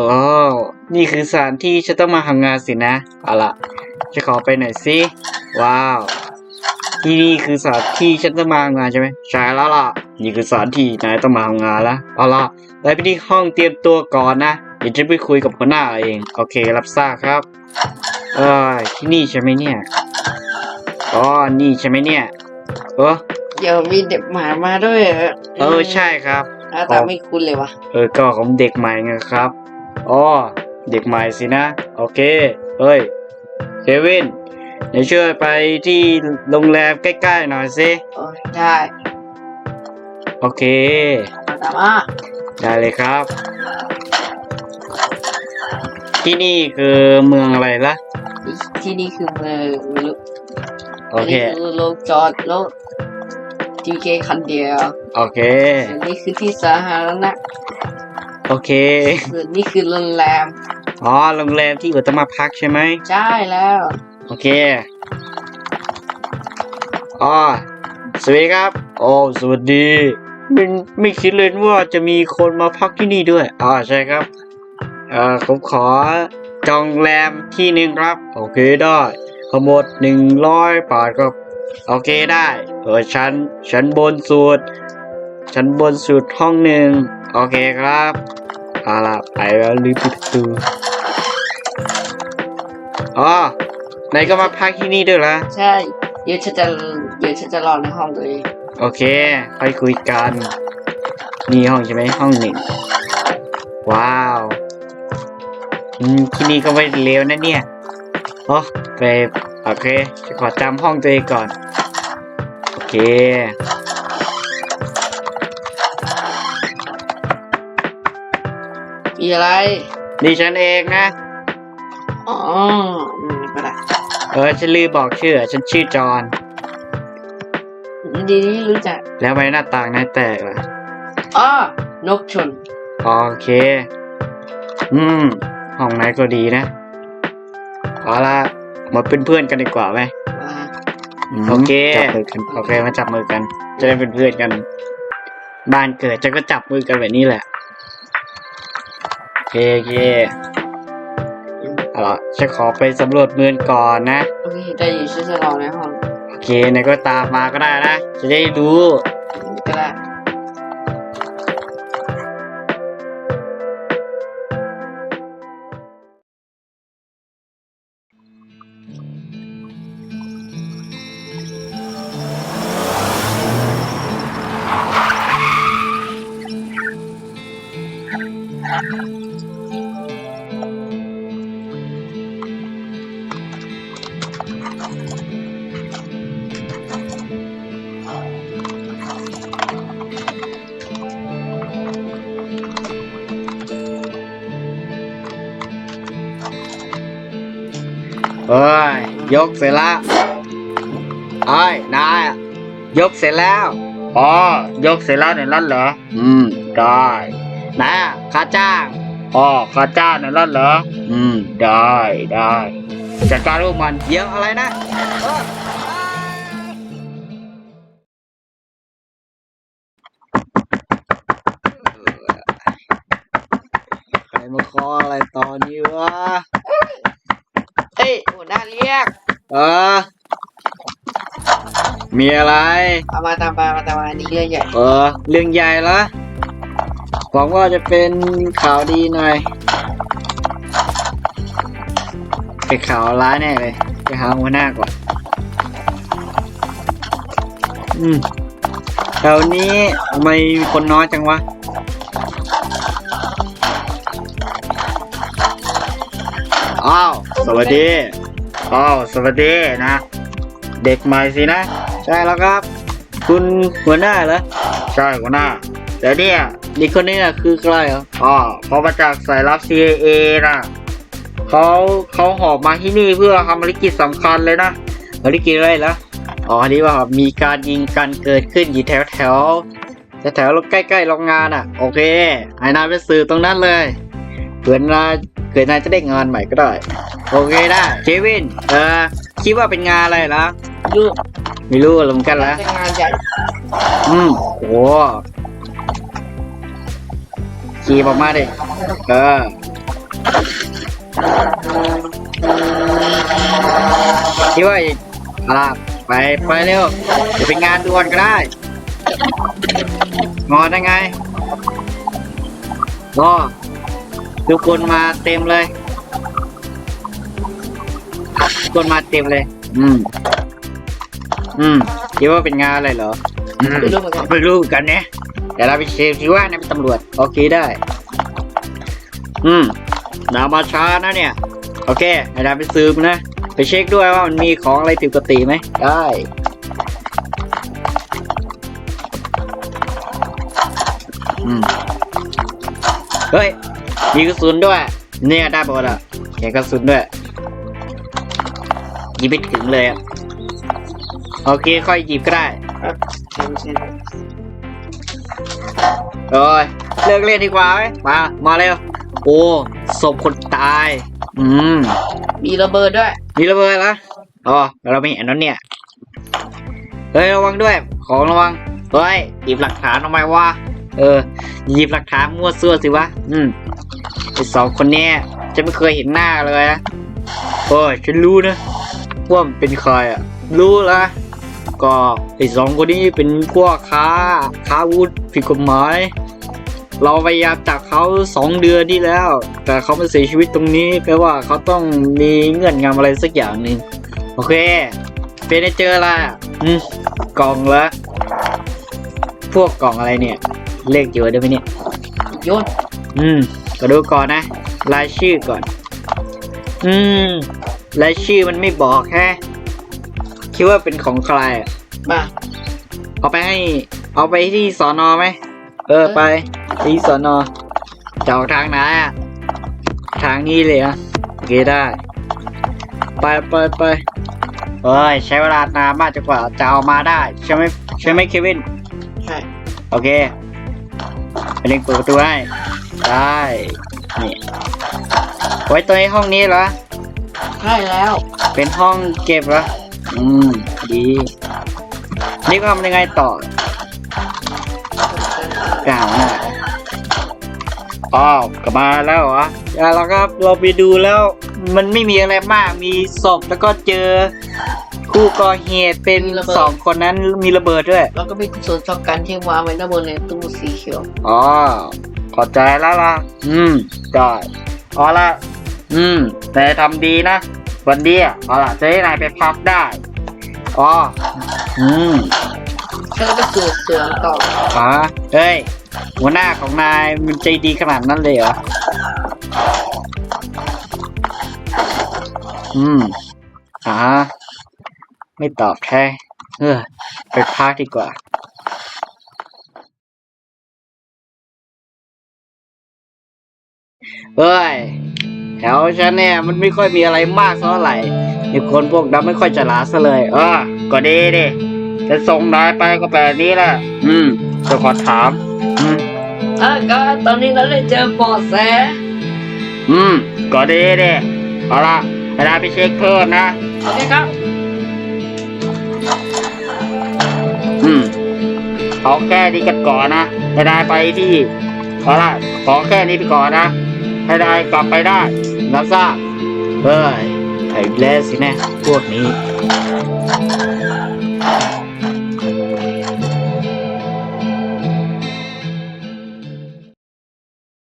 โอ้นี่คือสถานที่ฉันต้องมาทำงานสินะ เอาล่ะจะขอไปหน่อยสิ ว้าว ที่นี่คือสถานที่ฉันต้องมาทำงานใช่ไหมใช่แล้วล่ะ นี่คือสถานที่นายต้องมาทำงานแล้ว เอาล่ะไปไปที่ห้องเตรียมตัวก่อนนะเดี๋ยวจะไปคุยกับหัวหน้าเอง โอเครับทราบครับ เออที่นี่ใช่ไหมเนี่ย อ๋อ นี่ใช่ไหมเนี่ยเออเดี๋ยวมีเด็กหมามาด้วยเหรอเออใช่ครับ หน้าตาไม่คุ้นเลยวะ เออก็ของเด็กใหม่ไงครับ อ๋อเด็กใหม่สินะ โอเคเฮ้ยเควินเดี๋ยวช่วยไปที่โรงแรมใกล้ๆหน่อยสิโอ้ยได้โอเคมาตามมาได้เลยครับ ที่นี่คือเมืองอะไรล่ะ ที่นี่คือเมืองไม่รู้โอเคนนี้คือโรงจอดรถทีเคคันเดียว โอเคส่วนนี้คือที่สาธารณะ โอเคส่วนนี้คือโรงแรม อ๋อ โรงแรมที่อุตมาพักใช่ไหม ใช่แล้ว โอเค อ๋อ สวัสดีครับโอ้สวัสดีไม่ไม่คิดเลยว่าจะมีคนมาพักที่นี่ด้วย อ๋อ ใช่ครับ เอ่อ ผมขอจองแรมที่หนึ่งครับ โอเคได้ทั้งหมดหนึ่งร้อยบาทครับ โอเคได้เออชั้นชั้นบนสุดชั้นบนสุดห้องหนึ่งโอเคครับ เอาล่ะไปแล้วรีบปิดประตูอ๋อนายก็มาพักที่นี่ด้วยเหรอใช่ เดี๋ยวฉันจะเดี๋ยวฉันจะรอในห้องตัวเองโอเคค่อยคุยกันนี่ห้องใช่ไหมห้องหนึ่งว้าวอืมที่นี่ก็ไม่เลวนะเนี่ยโอ้ไปโอเคจะขอจำห้องตัวเองก่อน โอเค มีอะไรนี่ฉันเองนะ อ๋ออืมก็ได้เออฉันลืมบอกชื่อ ฉันชื่อจอห์นดีที่รู้จักแล้วทำไมหน้าต่างนายแตกล่ะอ๋อนกชน โอเค อืมห้องไหนก็ดีนะเอาละมาเป็นเพื่อนกันดีกว่าไหมมาโอเคโอเคมาจับมือกัน จะได้เป็นเพื่อนกัน บ้านเกิดจะก็จับมือกันแบบนี้แหละโอ เคโอเคเอาล่ะฉันขอไปสำรวจเมืองก่อนนะ โอเคได้อยู่ฉันจะรอในห้องโอเคนายก็ตามมาก็ได้นะ จะได้รู้ก็ได้ เอ้ย ยกเสร็จแล้วเอ้ยนายอะยกเสร็จแล้ว อ๋อ ยกเสร็จแล้วเนี่ยนั่นเหรอ อืม ได้นะค่าจ้าง อ๋อ ค่าจ้างเนี่ยนั่นเหรอ อืม ได้ ได้ จัดการพวกมันเดี๋ยวอะไรนะเอ้ยใครมาเคออะไรตอนนี้วะเอ้ยหัวหน้าเรียก เออ มีอะไร เอามาตามมามาตามมาอันนี้เรื่องใหญ่เออ เรื่องใหญ่ละหวังว่าจะเป็นข่าวดีหน่อย เป็นข่าวร้ายแน่เลย ไปหาหัวหน้าก่อน อืมแถวนี้ทำไมมีคนน้อยจังวะ อ้าว สวัสดี อ้าว สวัสดีนะ เด็กใหม่สินะ ใช่แล้วครับ คุณหัวหน้าเหรอ ใช่หัวหน้า แต่เนี่ยเด็กคนนี้น่ะคือใครเหรออ๋อเขามาจากสายลับ CIA นะ เขาเขาหอบมาที่นี่เพื่อทำภารกิจสำคัญเลยนะภารกิจอะไรเหรออ๋อนี้ว่ามีการยิงกันเกิดขึ้นอยู่แถวแถวแถวแถวๆใกล้ๆโรงงานอะ โอเคไอ้นายไปสื่อตรงนั้นเลยเผื่อนายเผื่อนายจะได้งานใหม่ก็ได้ โอเคได้เควินเออคิดว่าเป็นงานอะไรเหรอลูไม่รู้เหมือนกันละเป็นงานใหญ่อืมโหขี่ออกมาดิเออ คิดว่าอะไรไปไปเร็วจะเป็นงานด่วนก็ได้งอนได้ไงก็ทุกคนมาเต็มเลยทุกคนมาเต็มเลย อืม อืมคิดว่าเป็นงานอะไรเหรออืมไม่รู้เหมือนกันไม่รู้กันเนี่ยเดี๋ยวเราไปเช็คที่ว่านะเป็นตำรวจ โอเคได้ อืม ดาวมาช้านะเนี่ย โอเคให้ดาวไปสืบนะ ไปเช็คด้วยว่ามันมีของอะไรผิดปกติไหม ได้ อืม เฮ้ย มีกระสุนด้วย เนี่ยได้บอลอะแกกระสุนด้วยหยิบไปถึงเลยอะโอเค ค่อยหยิบก็ได้โอ้ยเลิกเล่นดีกว่าไหมมา มาเร็ว โอ้ศพคนตาย อืม มีระเบิดด้วย มีระเบิดละอ๋อเราไม่เห็นนั่นเนี่ย เฮ้ยระวังด้วย ของระวัง เฮ้ยหยิบหลักฐานทำไมวะ เออ หยิบหลักฐานมั่วซั่วสิวะ อืมไอสองคนเนี้ยจะไม่เคยเห็นหน้าเลยนะโอ้ยฉันรู้นะว่ามันเป็นใครอะ รู้ละก็ไอสองคนนี้เป็นพวกค้าค้าอาวุธผิดกฎหมาย เราพยายามจับเขาสองเดือนที่แล้ว แต่เขามาเสียชีวิตตรงนี้แปลว่าเขาต้องมีเงื่อนงำอะไรสักอย่างหนึ่งโอเคเป็นได้เจออะไรอะอืมกล่องละพวกกล่องอะไรเนี่ย เลขเยอะได้ไหมเนี่ยโยนอืมก็ดูก่อนนะรายชื่อก่อน อืมรายชื่อมันไม่บอกแฮะคิดว่าเป็นของใครอะมาเอาไปให้ เอาไปที่สอนอไหม เออไป ที่สอนอจะออกทางไหนอะทางนี้เลยอะโอเคได้ ไปไปไปเอ้ยใช้เวลานานมากจนกว่าจะเอามาได้ ใช่ไหมใช่ไหมเควิน ใช่ โอเคไปเล่นเปิดประตูให้ได้นี่ไว้ตัวในห้องนี้เหรอ ใช่แล้ว เป็นห้องเก็บเหรอ อืม ดี นี่ก็ทำยังไงต่อกล่าวน่ะ อ้าวกลับมาแล้วเหรออย่าแล้วครับเราไปดูแล้วมันไม่มีอะไรมาก มีศพแล้วก็เจอคู่ก่อเหตุเป็นสองคนนั้นมีระเบิดด้วย แล้วก็มีกระสุนช็อกกันที่วางไว้ด้านบนในตู้สีเขียว อ๋อเขอใจแล้วล่ะ อืมได้เอาละอืมนายทำดีนะ วันเดียเอาล่ะจะให้นายไปพักได้ อ๋อ อืม ฉันก็ไปสืบเสือต่ออ๋อเฮ้ย หัวหน้าของนายมันใจดีขนาดนั้นเลยเหรอ อืมอ่าไม่ตอบแค่เออไปพักดีกว่าเฮ้ยแถวฉันเนี่ยมันไม่ค่อยมีอะไรมากเท่าไหร่มีคนพวกนั้นไม่ค่อยจะลาซะเลย เออก็ดีดิ จะส่งนายไปก็แบบนี้แหละ อืมจะขอถาม อืมอะก็ตอนนี้เราได้เจอเบาะแสอืมก็ดีดิเอาละเวลาไปเช็คเพิ่มนะ โอเคครับ อืมเอาแค่นี้กันก่อนนะให้ได้ไปที่เอาละขอแค่นี้ไปก่อนนะให้ได้กลับไปได้รับทราบเฮ้ยไอ้แล้วสินะพวกนี้